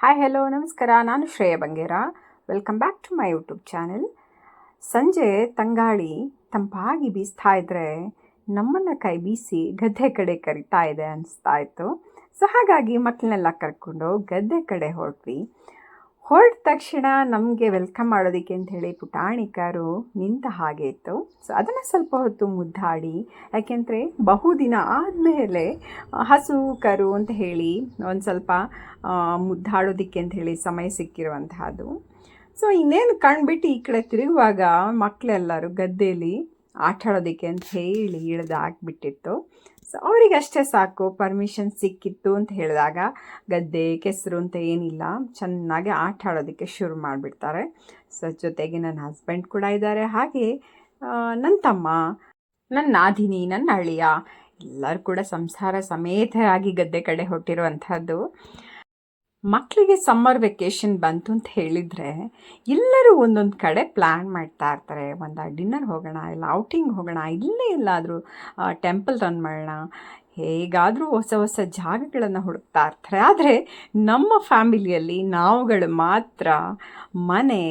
Hi hello ನಮಸ್ಕಾರ. ನಾನು Shreya Bangera. Welcome back to my YouTube channel ಸಂಜೆ ತಂಗಾಳಿ ತಂಪಾಗಿ ಬೀಸ್ತಾ ಇದ್ದರೆ ನಮ್ಮನ್ನು ಕೈ ಬೀಸಿ ಗದ್ದೆ ಕಡೆ ಕರಿತಾ ಇದೆ ಅನಿಸ್ತಾ ಇತ್ತು. ಸೊ ಹಾಗಾಗಿ ಮಕ್ಕಳನ್ನೆಲ್ಲ ಕರ್ಕೊಂಡು ಗದ್ದೆ ಕಡೆ ಹೊರಟ್ವಿ. ಹೊರಟ ತಕ್ಷಣ ನಮಗೆ ವೆಲ್ಕಮ್ ಮಾಡೋದಕ್ಕೆ ಅಂತ ಹೇಳಿ ಪುಟಾಣಿಕರು ನಿಂತ ಹಾಗೆ ಇತ್ತು. ಸೊ ಅದನ್ನು ಸ್ವಲ್ಪ ಹೊತ್ತು ಮುದ್ದಾಡಿ, ಯಾಕೆಂದರೆ ಬಹುದಿನ ಆದಮೇಲೆ ಹಸು ಕರು ಅಂತ ಹೇಳಿ ಒಂದು ಸ್ವಲ್ಪ ಮುದ್ದಾಡೋದಕ್ಕೆ ಅಂತ ಹೇಳಿ ಸಮಯ ಸಿಕ್ಕಿರುವಂತಹದ್ದು. ಸೊ ಇನ್ನೇನು ಕಣ್ಬಿಟ್ಟು ಈ ಕಡೆ ತಿರುಗುವಾಗ ಮಕ್ಕಳೆಲ್ಲರೂ ಗದ್ದೆಯಲ್ಲಿ ಆಟಾಡೋದಕ್ಕೆ ಅಂತ ಹೇಳಿ ಇಳಿದು ಹಾಕ್ಬಿಟ್ಟಿತ್ತು. ಸೊ ಅವರಿಗಷ್ಟೇ ಸಾಕು ಪರ್ಮಿಷನ್ ಸಿಕ್ಕಿತ್ತು ಅಂತ ಹೇಳಿದಾಗ, ಗದ್ದೆ, ಕೆಸರು ಅಂತ ಏನಿಲ್ಲ, ಚೆನ್ನಾಗಿ ಆಟ ಆಡೋದಕ್ಕೆ ಶುರು ಮಾಡಿಬಿಡ್ತಾರೆ. ಸೊ ಜೊತೆಗೆ ನನ್ನ ಹಸ್ಬೆಂಡ್ ಕೂಡ ಇದ್ದಾರೆ. ಹಾಗೆ ನನ್ನ ತಮ್ಮ ನನ್ನ ನಾದಿನಿ ನನ್ನ ಅಳಿಯ ಎಲ್ಲರೂ ಕೂಡ ಸಂಸಾರ ಸಮೇತರಾಗಿ ಗದ್ದೆ ಕಡೆ ಹೊಟ್ಟಿರುವಂಥದ್ದು ಮಕ್ಕಳಿಗೆ ಸಮ್ಮರ್ ವೆಕೇಷನ್ ಬಂತು ಅಂತ ಹೇಳಿದರೆ ಎಲ್ಲರೂ ಒಂದೊಂದು ಕಡೆ ಪ್ಲ್ಯಾನ್ ಮಾಡ್ತಾ ಇರ್ತಾರೆ. ಒಂದು ಡಿನ್ನರ್ ಹೋಗೋಣ, ಇಲ್ಲ ಔಟಿಂಗ್ ಹೋಗೋಣ, ಇಲ್ಲೇ ಎಲ್ಲಾದರೂ ಟೆಂಪಲ್ ರನ್ ಮಾಡೋಣ. ಹೇಗಾದರೂ ಹೊಸ ಹೊಸ ಜಾಗಗಳನ್ನು ಹುಡುಕ್ತಾ ಇರ್ತಾರೆ. ಆದರೆ ನಮ್ಮ ಫ್ಯಾಮಿಲಿಯಲ್ಲಿ ನಾವುಗಳು ಮಾತ್ರ ಮನೆ,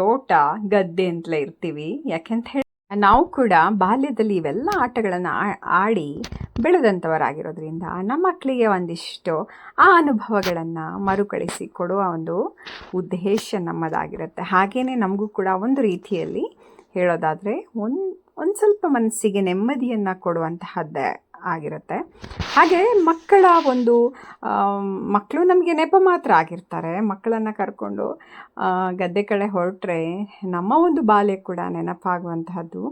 ತೋಟ, ಗದ್ದೆ ಅಂತಲೇ ಇರ್ತೀವಿ. ಯಾಕೆಂತ ಹೇಳಿ, ನಾವು ಕೂಡ ಬಾಲ್ಯದಲ್ಲಿ ಇವೆಲ್ಲ ಆಟಗಳನ್ನು ಆಡಿ ಬೆಳೆದಂಥವರಾಗಿರೋದ್ರಿಂದ ನಮ್ಮ ಮಕ್ಕಳಿಗೆ ಒಂದಿಷ್ಟು ಆ ಅನುಭವಗಳನ್ನು ಮರುಕಳಿಸಿ ಕೊಡುವ ಒಂದು ಉದ್ದೇಶ ನಮ್ಮದಾಗಿರುತ್ತೆ. ಹಾಗೆಯೇ ನಮಗೂ ಕೂಡ ಒಂದು ರೀತಿಯಲ್ಲಿ ಹೇಳೋದಾದರೆ ಒಂದು ಒಂದು ಸ್ವಲ್ಪ ಮನಸ್ಸಿಗೆ ನೆಮ್ಮದಿಯನ್ನು ಕೊಡುವಂತಹದ್ದೇ ಆಗಿರುತ್ತೆ. ಹಾಗೆ ಮಕ್ಕಳ ಒಂದು ಮಕ್ಕಳು ನಮಗೆ ನೆಪ ಮಾತ್ರ ಆಗಿರ್ತಾರೆ. ಮಕ್ಕಳನ್ನು ಕರ್ಕೊಂಡು ಗದ್ದೆ ಕಡೆ ಹೊರಟ್ರೆ ನಮ್ಮ ಒಂದು ಬಾಲ್ಯ ಕೂಡ ನೆನಪಾಗುವಂತಹದ್ದು.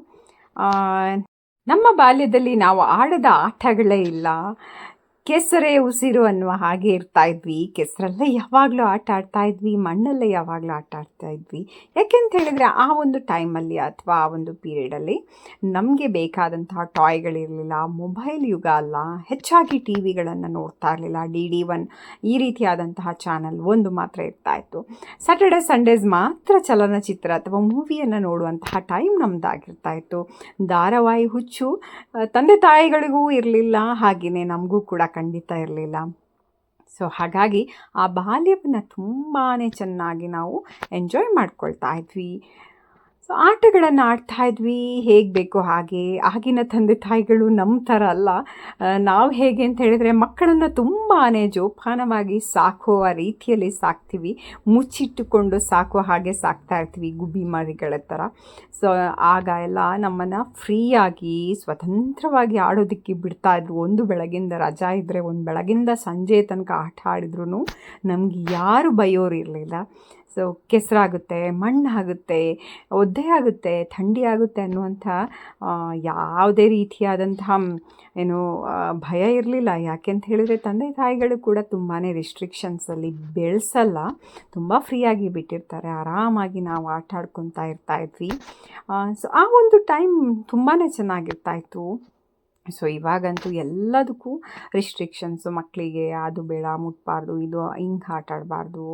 ನಮ್ಮ ಬಾಲ್ಯದಲ್ಲಿ ನಾವು ಆಡದ ಆಟಗಳೇ ಇಲ್ಲ. ಕೆಸರೇ ಉಸಿರು ಅನ್ನುವ ಹಾಗೆ ಇರ್ತಾ ಇದ್ವಿ. ಕೆಸರಲ್ಲೇ ಯಾವಾಗಲೂ ಆಟ ಆಡ್ತಾ ಇದ್ವಿ, ಮಣ್ಣಲ್ಲೇ ಯಾವಾಗಲೂ ಆಟ ಆಡ್ತಾ ಇದ್ವಿ. ಯಾಕೆಂತ ಹೇಳಿದರೆ ಆ ಒಂದು ಟೈಮಲ್ಲಿ ಅಥವಾ ಆ ಒಂದು ಪೀರಿಯಡಲ್ಲಿ ನಮಗೆ ಬೇಕಾದಂತಹ ಟಾಯ್ಗಳಿರಲಿಲ್ಲ, ಮೊಬೈಲ್ ಯುಗ ಅಲ್ಲ, ಹೆಚ್ಚಾಗಿ ಟಿ ವಿಗಳನ್ನು ನೋಡ್ತಾ ಇರಲಿಲ್ಲ. ಡಿ ಡಿ ಒನ್ ಈ ರೀತಿಯಾದಂತಹ ಚಾನಲ್ ಒಂದು ಮಾತ್ರ ಇರ್ತಾ ಇತ್ತು. ಸ್ಯಾಟರ್ಡೆ ಸಂಡೇಸ್ ಮಾತ್ರ ಚಲನಚಿತ್ರ ಅಥವಾ ಮೂವಿಯನ್ನು ನೋಡುವಂತಹ ಟೈಮ್ ನಮ್ಮದಾಗಿರ್ತಾ ಇತ್ತು. ಧಾರಾವಾಹಿ ಹುಚ್ಚು ತಂದೆ ತಾಯಿಗಳಿಗೂ ಇರಲಿಲ್ಲ ಹಾಗೆಯೇ ನಮಗೂ ಕೂಡ ಖಂಡಿತ ಇರಲಿಲ್ಲ. ಸೊ ಹಾಗಾಗಿ ಆ ಬಾಲ್ಯವನ್ನು ತುಂಬಾ ಚೆನ್ನಾಗಿ ನಾವು ಎಂಜಾಯ್ ಮಾಡ್ಕೊಳ್ತಾ ಇದ್ವಿ. ಸೊ ಆಟಗಳನ್ನು ಆಡ್ತಾ ಇದ್ವಿ. ಹೇಗೆ ಬೇಕೋ ಹಾಗೆ. ಆಗಿನ ತಂದೆ ತಾಯಿಗಳು ನಮ್ಮ ಥರ ಅಲ್ಲ. ನಾವು ಹೇಗೆ ಅಂತ ಹೇಳಿದರೆ ಮಕ್ಕಳನ್ನು ತುಂಬಾ ಜೋಪಾನವಾಗಿ ಸಾಕುವ ರೀತಿಯಲ್ಲಿ ಸಾಕ್ತೀವಿ. ಮುಚ್ಚಿಟ್ಟುಕೊಂಡು ಸಾಕುವ ಹಾಗೆ ಸಾಕ್ತಾ ಇರ್ತೀವಿ ಗುಬ್ಬಿ ಮರಿಗಳ ಥರ ಸೊ ಆಗ ಎಲ್ಲ ನಮ್ಮನ್ನು ಫ್ರೀಯಾಗಿ ಸ್ವತಂತ್ರವಾಗಿ ಆಡೋದಕ್ಕೆ ಬಿಡ್ತಾ ಇದ್ರು. ಒಂದು ಬೆಳಗಿಂದ ರಜಾ ಇದ್ದರೆ ಒಂದು ಬೆಳಗಿಂದ ಸಂಜೆ ತನಕ ಆಟ ಆಡಿದ್ರು ನಮ್ಗೆ ಯಾರು ಬೈಯೋರು ಇರಲಿಲ್ಲ ಸೊ ಕೆಸರಾಗುತ್ತೆ ಮಣ್ಣಾಗುತ್ತೆ ಒದ್ದೆ ಆಗುತ್ತೆ, ಥಂಡಿ ಆಗುತ್ತೆ ಅನ್ನುವಂಥ ಯಾವುದೇ ರೀತಿಯಾದಂತಹ ಏನು ಭಯ ಇರಲಿಲ್ಲ. ಯಾಕೆಂತ ಹೇಳಿದರೆ ತಂದೆ ತಾಯಿಗಳು ಕೂಡ ತುಂಬಾ ರಿಸ್ಟ್ರಿಕ್ಷನ್ಸಲ್ಲಿ ಬೆಳೆಸಲ್ಲ. ತುಂಬ ಫ್ರೀಯಾಗಿ ಬಿಟ್ಟಿರ್ತಾರೆ. ಆರಾಮಾಗಿ ನಾವು ಆಟ ಆಡ್ಕೊತಾ ಇರ್ತಾ ಇದ್ವಿ. ಸೊ ಆ ಒಂದು ಟೈಮ್ ತುಂಬಾ ಚೆನ್ನಾಗಿರ್ತಾ ಇತ್ತು. ಸೊ ಇವಾಗಂತೂ ಎಲ್ಲದಕ್ಕೂ ರಿಸ್ಟ್ರಿಕ್ಷನ್ಸು ಮಕ್ಕಳಿಗೆ ಅದು ಬೇಡ, ಮುಟ್ಬಾರ್ದು, ಇದು ಹಿಂಗೆ ಆಟ ಆಡಬಾರ್ದು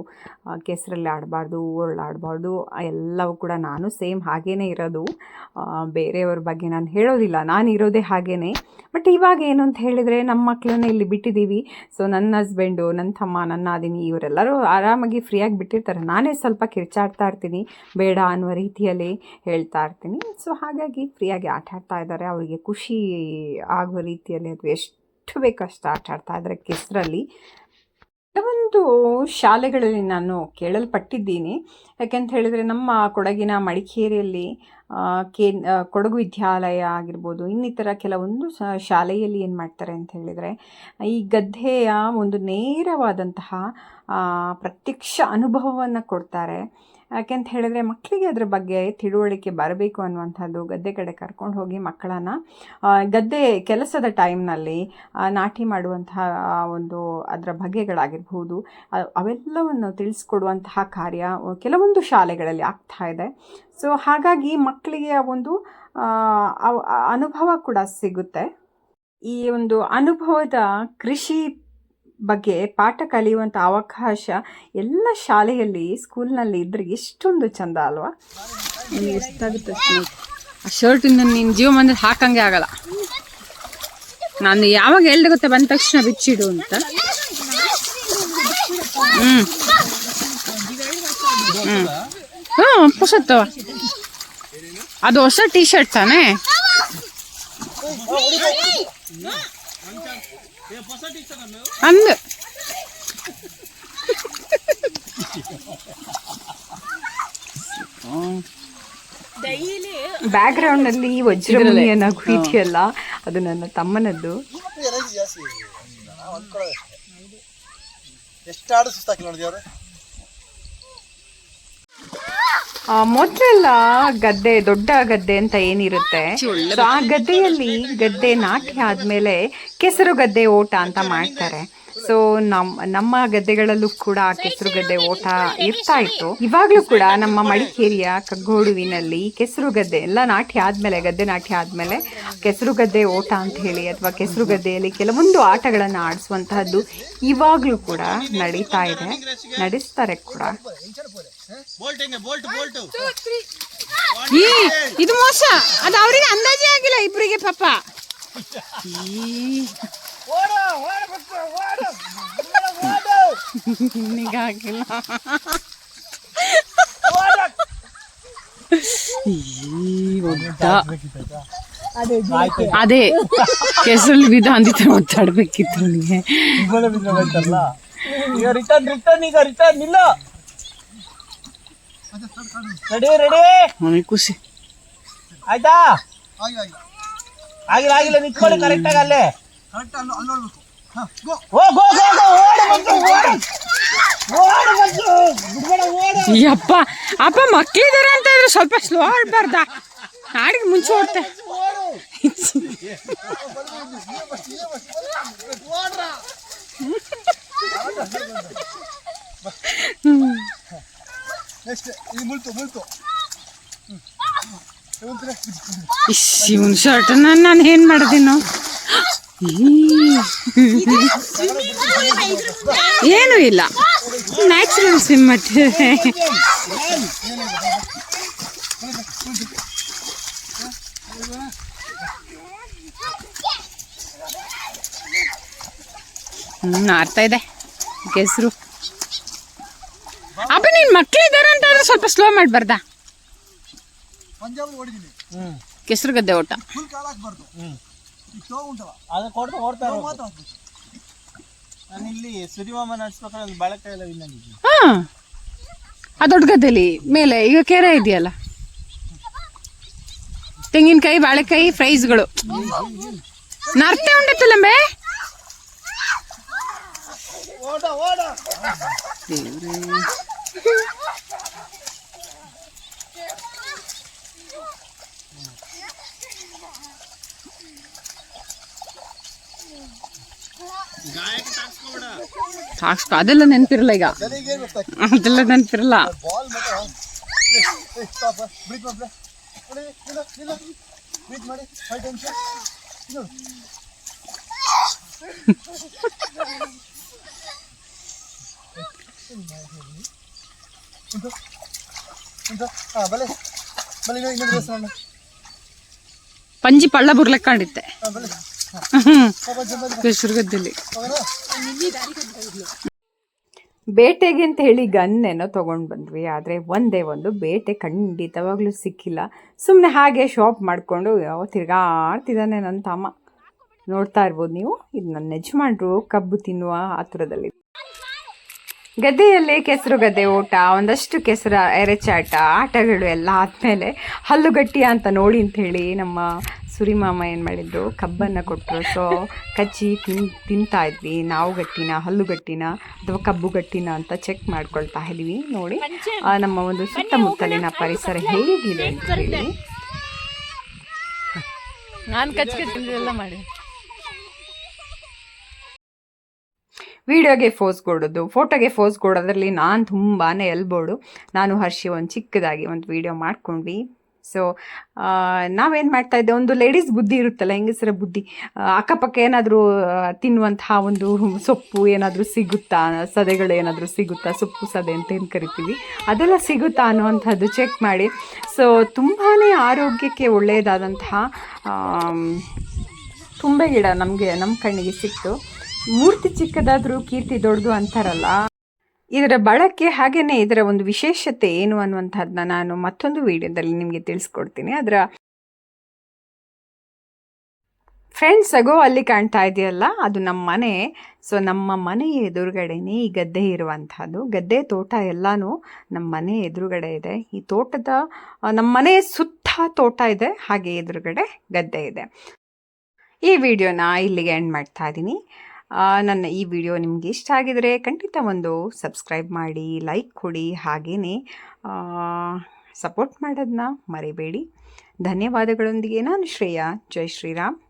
ಕೆಸರಲ್ಲಿ ಆಡಬಾರ್ದು ಉರುಳಾಡಬಾರ್ದು ಎಲ್ಲವೂ ಕೂಡ ನಾನು ಸೇಮ್ ಹಾಗೇ ಇರೋದು. ಬೇರೆಯವ್ರ ಬಗ್ಗೆ ನಾನು ಹೇಳೋದಿಲ್ಲ, ನಾನು ಇರೋದೇ ಹಾಗೇ ಬಟ್ ಇವಾಗ ಏನು ಅಂತ ಹೇಳಿದರೆ ನಮ್ಮ ಮಕ್ಕಳನ್ನ ಇಲ್ಲಿ ಬಿಟ್ಟಿದ್ದೀವಿ. ಸೊ ನನ್ನ ಹಸ್ಬೆಂಡು ನನ್ನ ತಮ್ಮ, ನನ್ನ ಅದಿನಿ ಇವರೆಲ್ಲರೂ ಆರಾಮಾಗಿ ಫ್ರೀಯಾಗಿ ಬಿಟ್ಟಿರ್ತಾರೆ. ನಾನೇ ಸ್ವಲ್ಪ ಕಿರ್ಚಾಡ್ತಾ ಇರ್ತೀನಿ, ಬೇಡ ಅನ್ನುವ ರೀತಿಯಲ್ಲಿ ಹೇಳ್ತಾ ಇರ್ತೀನಿ. ಸೊ ಹಾಗಾಗಿ ಫ್ರೀಯಾಗಿ ಆಟ ಆಡ್ತಾ ಇದ್ದಾರೆ. ಅವರಿಗೆ ಖುಷಿ ಆಗುವ ರೀತಿಯಲ್ಲಿ ಅದು ಎಷ್ಟು ಬೇಕಷ್ಟು ಆಟ ಆಡ್ತಾ ಇದ್ದಾರೆ ಕೆಸರಲ್ಲಿ. ಕೆಲವೊಂದು ಶಾಲೆಗಳಲ್ಲಿ ನಾನು ಕೇಳಲ್ಪಟ್ಟಿದ್ದೀನಿ. ಯಾಕೆಂತ ಹೇಳಿದರೆ ನಮ್ಮ ಕೊಡಗಿನ ಮಡಿಕೇರಿಯಲ್ಲಿ ಕೇ ಕೊಡಗು ವಿದ್ಯಾಲಯ ಆಗಿರ್ಬೋದು, ಇನ್ನಿತರ ಕೆಲವೊಂದು ಶಾಲೆಯಲ್ಲಿ ಏನು ಮಾಡ್ತಾರೆ ಅಂತ ಹೇಳಿದರೆ, ಈ ಗದ್ದೆಯ ಒಂದು ನೇರವಾದಂತಹ ಪ್ರತ್ಯಕ್ಷ ಅನುಭವವನ್ನು ಕೊಡ್ತಾರೆ. ಯಾಕೆಂತ ಹೇಳಿದ್ರೆ ಮಕ್ಕಳಿಗೆ ಅದ್ರ ಬಗ್ಗೆ ತಿಳುವಳಿಕೆ ಬರಬೇಕು ಅನ್ನುವಂಥದ್ದು ಗದ್ದೆ ಕಡೆ ಕರ್ಕೊಂಡು ಹೋಗಿ ಮಕ್ಕಳನ್ನು ಗದ್ದೆ ಕೆಲಸದ ಟೈಮ್ನಲ್ಲಿ ನಾಟಿ ಮಾಡುವಂತಹ ಒಂದು ಅದರ ಬಗೆಗಳಾಗಿರ್ಬೋದು ಅವೆಲ್ಲವನ್ನು ತಿಳಿಸ್ಕೊಡುವಂತಹ ಕಾರ್ಯ ಕೆಲವೊಂದು ಶಾಲೆಗಳಲ್ಲಿ ಆಗ್ತಾ ಇದೆ. ಸೊ ಹಾಗಾಗಿ ಮಕ್ಕಳಿಗೆ ಒಂದು ಅನುಭವ ಕೂಡ ಸಿಗುತ್ತೆ. ಈ ಒಂದು ಅನುಭವದ ಕೃಷಿ ಬಗ್ಗೆ ಪಾಠ ಕಲಿಯುವಂಥ ಅವಕಾಶ ಎಲ್ಲ ಶಾಲೆಯಲ್ಲಿ ಸ್ಕೂಲ್ನಲ್ಲಿ ಇದ್ರೆ ಎಷ್ಟೊಂದು ಚಂದ ಅಲ್ವಾ? ನಿನಗೆ ಎಷ್ಟಾಗುತ್ತೆ ಆ ಶರ್ಟಿಂದ ನಿನ್ನ ಜೀವ ಬಂದ್ರೆ ಹಾಕಂಗೆ ಆಗಲ್ಲ. ನಾನು ಯಾವಾಗ ಹೇಳ್ದೆ ಗೊತ್ತಾ, ಬಂದ ತಕ್ಷಣ ಬಿಚ್ಚಿಡು ಅಂತ? ಹ್ಞೂ ಹ್ಞೂ ಪುಸತ್ತವ ಅದು ಹೊಸ ಟೀ ಶರ್ಟ್ ತಾನೇ? ಅಂದ್ ಬ್ಯಾಕ್ ಗ್ರೌಂಡ್ ಅಲ್ಲಿ ವಜ್ರಮುನಿಯ ನಗು ಇದೆಯಲ್ಲ ಅದು ನನ್ನ ತಮ್ಮನದ್ದು. ಎಷ್ಟು ಆಡು ಸುಸ್ತಾಕಿ ಮೊದ್ಲೆಲ್ಲ ಗದ್ದೆ ದೊಡ್ಡ ಗದ್ದೆ ಅಂತ ಏನಿರುತ್ತೆ? ಆ ಗದ್ದೆಯಲ್ಲಿ ಗದ್ದೆ ನಾಟಿ ಆದ್ಮೇಲೆ ಕೆಸರು ಗದ್ದೆ ಓಟ ಅಂತ ಮಾಡ್ತಾರೆ. ಸೊ ನಮ್ಮ ನಮ್ಮ ಗದ್ದೆಗಳಲ್ಲೂ ಕೂಡ ಆ ಕೆಸರು ಗದ್ದೆ ಓಟ ಇರ್ತಾ ಇತ್ತು. ಇವಾಗ್ಲೂ ಕೂಡ ನಮ್ಮ ಮಡಿಕೇರಿಯ ಕಗ್ಗೋಡುವಿನಲ್ಲಿ ಕೆಸರು ಗದ್ದೆ ಎಲ್ಲ ನಾಟಿ ಆದ್ಮೇಲೆ ಗದ್ದೆ ನಾಟಿ ಆದ್ಮೇಲೆ ಕೆಸರು ಗದ್ದೆ ಓಟ ಅಂತ ಹೇಳಿ ಅಥವಾ ಕೆಸರು ಗದ್ದೆಯಲ್ಲಿ ಕೆಲವೊಂದು ಆಟಗಳನ್ನು ಆಡಿಸುವಂತಹದ್ದು ಇವಾಗ್ಲೂ ಕೂಡ ನಡೀತಾ ಇದೆ. ನಡೆಸ್ತಾರೆ ಕೂಡ. ಇದು ಮೋಸ. ಅದು ಅವರಿಗೆ ಅಂದಾಜೇ ಆಗಿಲ್ಲ ಇಬ್ಬರಿಗೆ ಪಾಪ. ನಿಗಾಗಿಲ್ಲ. ಹಾಕಿಲ್ಲ. ಅದೇ ಕೆಸರಲ್ಲಿ ಬಿದ್ದು ಅಂದಿತ್ತು ಒದ್ದಾಡ್ಬೇಕಿತ್ತು ನನಗೆ ಈಗ ರಿಟರ್ನ್ ರಿಟರ್ನ್ ಈಗ ರಿಟರ್ನ್ ಇಲ್ಲ. ರೆಡಿ ರೆಡಿ ನನಗೆ ಖುಷಿ ಆಯ್ತಾ? ಆಗಿಲ್ಲ ಆಗಿಲ್ಲ ನಿಂತ್ಕೊಳ್ಳಿ ಕರೆಕ್ಟ್ ಆಗಿ ಅಲ್ಲೇ. ಕರೆಕ್ಟ್ ಅಲ್ಲಿ ಗೋ ಗೋ ಓಡು ಬಂತು ಓಡು. ಓಡು ಬಂತು ಬಿಡ್ಬೇಡ ಓಡು. ಯಪ್ಪ ಅಪ್ಪ ಮಕ್ಕಳಿದ್ದಾರೆ ಅಂತ ಇದ್ರೆ ಸ್ವಲ್ಪ ಸ್ಲೋ ಆಡ್ಬಾರ್ದ ನಾಡಿಗೆ ಮುಂಚೆ ಓಡ್ತೆ ಇವನ್ ಶರ್ಟ್ ನಾನು ಏನ್ ಮಾಡಿದೀನೋ ಏನೂ ಇಲ್ಲ. ನ್ಯಾಚುರಲ್ ಸ್ವಿಮ್ ಮತ್ತೆ. ಹ್ಮ್ ನಾರ್ತಾ ಇದೆ. ಕೆಸರು ಅಪ್ಪ ನಿನ್ ಮಕ್ಕಳಿದ್ದಾರೆ ಅಂತ ಆದ್ರೆ ಸ್ವಲ್ಪ ಸ್ಲೋ ಮಾಡ್ಬಾರ್ದ ಕೆಸರು ಗದ್ದೆ ಓಟ. ಫುಲ್ ಕಾಲ್ ಹಾಕ್ಬಾರ್ದು ಈ ಶೋ ಉಂಟಲ್ಲ ಅದು ಕೊಡ್ತಾ ಓಡ್ತಾ ಮಾತು ಹಾಕ್ಬೇಕು ನಾನು ಇಲ್ಲಿ ಸುರಿಮಾಮ ನಡೆಸ್ಬೇಕಾದ್ರೆ ಒಂದು ಬಾಳೆಕಾಯಿ ಎಲ್ಲ ವಿನ್ ಆಗಿದ್ದೀನಿ ಹಾ. ಆ ದೊಡ್ಡ ಗದ್ದೆಲಿ ಮೇಲೆ ಈಗ ಕೆರೆ ಇದೆಯಲ್ಲ? ತೆಂಗಿನಕಾಯಿ ಬಾಳೆಕಾಯಿ ಫ್ರೈಸ್ಗಳು ನರ್ತೆ ಉಂಡತ್ತಲ್ಲಂಬೆ ಓಡ ಓಡ ಸಾಕ್ಸ್ಕೊ ಅದೆಲ್ಲ ನೆನಪಿರಲ್ಲ ಈಗ ನನಗೆ ಏನು ಗೊತ್ತಾಗ್ತದೆ ಅದೆಲ್ಲ ನೆನಪಿರಲ್ಲ ಬಾಲ್ ಮತ್ತೆ ಏ ಸ್ಟಾಪ್ ಬ್ರೀತ್ ಮಾಡಿ ನೋಡಿ ನಿಲ್ಲ ನಿಲ್ಲ ಬ್ರೀತ್ ಮಾಡಿ ಫೈವ್ ಟೈಮ್ಸ್ ಇದು ಇಂತು ಇಂತು ಹಾಂ ಬಲೆ ಅದೆಲ್ಲ ನೆನಪಿರಲ್ಲ ಈಗ ಅದೆಲ್ಲ ನೆನಪಿರಲ್ಲ ಪಂಜಿ ಪಳ್ಳ ಬುರ್ಲೆಕ್ಕೊಂಡಿತ್ತೆ ಹೋಗೋಣ ಬೇಟೆಗೆ ಅಂತ ಹೇಳಿ ಗನ್ನೇನೋ ತೊಗೊಂಡು ಬಂದ್ವಿ, ಆದರೆ ಒಂದೇ ಒಂದು ಬೇಟೆ ಖಂಡಿತವಾಗ್ಲೂ ಸಿಕ್ಕಿಲ್ಲ. ಸುಮ್ಮನೆ ಹಾಗೆ ಶಾಪ್ ಮಾಡಿಕೊಂಡು ತಿರ್ಗಾಡ್ತಿದ್ದಾನೆ ನನ್ನ ತಮ್ಮ. ನೋಡ್ತಾ ಇರ್ಬೋದು ನೀವು, ಇದು ನನ್ನ ಯಜಮಾನ್ರು ಕಬ್ಬು ತಿನ್ನುವ ಆತುರದಲ್ಲಿ ಗದ್ದೆಯಲ್ಲಿ ಕೆಸರು ಗದ್ದೆ ಓಟ, ಒಂದಷ್ಟು ಕೆಸರ ಎರೆಚಾಟ, ಆಟಗಳು ಎಲ್ಲ ಆದಮೇಲೆ ಹಲ್ಲುಗಟ್ಟಿ ಅಂತ ನೋಡಿ ಅಂತ ಹೇಳಿ ನಮ್ಮ ಸುರಿಮಾಮ ಏನು ಮಾಡಿದ್ರು? ಕಬ್ಬನ್ನು ಕೊಟ್ಟರು ಸೊ ಕಚ್ಚಿ ತಿನ್ ತಿಂತಾ ಇದ್ವಿ. ನಾವು ಗಟ್ಟಿನ ಹಲ್ಲು ಗಟ್ಟಿನ ಅಥವಾ ಕಬ್ಬು ಗಟ್ಟಿನ ಅಂತ ಚೆಕ್ ಮಾಡ್ಕೊಳ್ತಾ ಇದ್ವಿ. ನೋಡಿ ನಮ್ಮ ಒಂದು ಸುತ್ತಮುತ್ತಲಿನ ಪರಿಸರ ಹೇಗಿದೆ ಅಂತ ಹೇಳಿ. ನಾನು ಕಚ್ಚಿಲ್ಲ ಮಾಡಿ. ವಿಡಿಯೋಗೆ ಫೋಸ್ ಕೊಡೋದು. ಫೋಟೋಗೆ ಫೋಸ್ ಕೊಡೋದ್ರಲ್ಲಿ ನಾನು ತುಂಬಾ ಎಲ್ಬೋಡು. ನಾನು ಹರ್ಷಿ ಒಂದು ಚಿಕ್ಕದಾಗಿ ಒಂದು ವಿಡಿಯೋ ಮಾಡ್ಕೊಂಡ್ವಿ. ಸೊ ನಾವೇನು ಮಾಡ್ತಾ ಇದ್ದೆ, ಒಂದು ಲೇಡೀಸ್ ಬುದ್ಧಿ ಇರುತ್ತಲ್ಲ, ಹೆಂಗಸರ ಬುದ್ಧಿ. ಅಕ್ಕಪಕ್ಕ ಏನಾದರೂ ತಿನ್ನುವಂತಹ ಒಂದು ಸೊಪ್ಪು ಏನಾದರೂ ಸಿಗುತ್ತಾ, ಸದೆಗಳು ಏನಾದರೂ ಸಿಗುತ್ತಾ, ಸೊಪ್ಪು ಸದೆ ಅಂತ ಏನು ಕರಿತೀವಿ. ಅದೆಲ್ಲ ಸಿಗುತ್ತಾ ಅನ್ನುವಂಥದ್ದು ಚೆಕ್ ಮಾಡಿ. ಸೊ ತುಂಬಾ ಆರೋಗ್ಯಕ್ಕೆ ಒಳ್ಳೆಯದಾದಂತಹ ತುಂಬೆ ಗಿಡ ನಮಗೆ ನಮ್ಮ ಕಣ್ಣಿಗೆ ಸಿಕ್ತು. ಮೂರ್ತಿ ಚಿಕ್ಕದಾದರೂ ಕೀರ್ತಿ ದೊಡ್ಡದು ಅಂತಾರಲ್ಲ. ಇದರ ಬಳಕೆ ಹಾಗೆಯೇ ಇದರ ಒಂದು ವಿಶೇಷತೆ ಏನು ಅನ್ನುವಂಥದ್ದನ್ನ ನಾನು ಮತ್ತೊಂದು ವಿಡಿಯೋದಲ್ಲಿ ನಿಮಗೆ ತಿಳಿಸ್ಕೊಡ್ತೀನಿ. ಅದರ ಫ್ರೆಂಡ್ಸ್ ಅಗೋ ಅಲ್ಲಿ ಕಾಣ್ತಾ ಇದೆಯಲ್ಲ, ಅದು ನಮ್ಮ ಮನೆ. ಸೊ ನಮ್ಮ ಮನೆ ಎದುರುಗಡೆನೇ ಈ ಗದ್ದೆ ಇರುವಂಥದ್ದು. ಗದ್ದೆ, ತೋಟ ಎಲ್ಲನೂ ನಮ್ಮ ಮನೆ ಎದುರುಗಡೆ ಇದೆ. ಈ ತೋಟದ ನಮ್ಮ ಮನೆ ಸುತ್ತ ತೋಟ ಇದೆ, ಹಾಗೆ ಎದುರುಗಡೆ ಗದ್ದೆ ಇದೆ. ಈ ವಿಡಿಯೋನ ಇಲ್ಲಿಗೆ ಎಂಡ್ ಮಾಡ್ತಾ ಇದ್ದೀನಿ ನನ್ನ ಈ ವಿಡಿಯೋ ನಿಮಗೆ ಇಷ್ಟ ಆಗಿದರೆ ಖಂಡಿತ ಒಂದು ಸಬ್ಸ್ಕ್ರೈಬ್ ಮಾಡಿ, ಲೈಕ್ ಕೊಡಿ ಹಾಗೇ ಸಪೋರ್ಟ್ ಮಾಡೋದನ್ನ ಮರಿಬೇಡಿ. ಧನ್ಯವಾದಗಳೊಂದಿಗೆ ನಾನು ಶ್ರೇಯಾ. ಜೈ ಶ್ರೀರಾಮ್.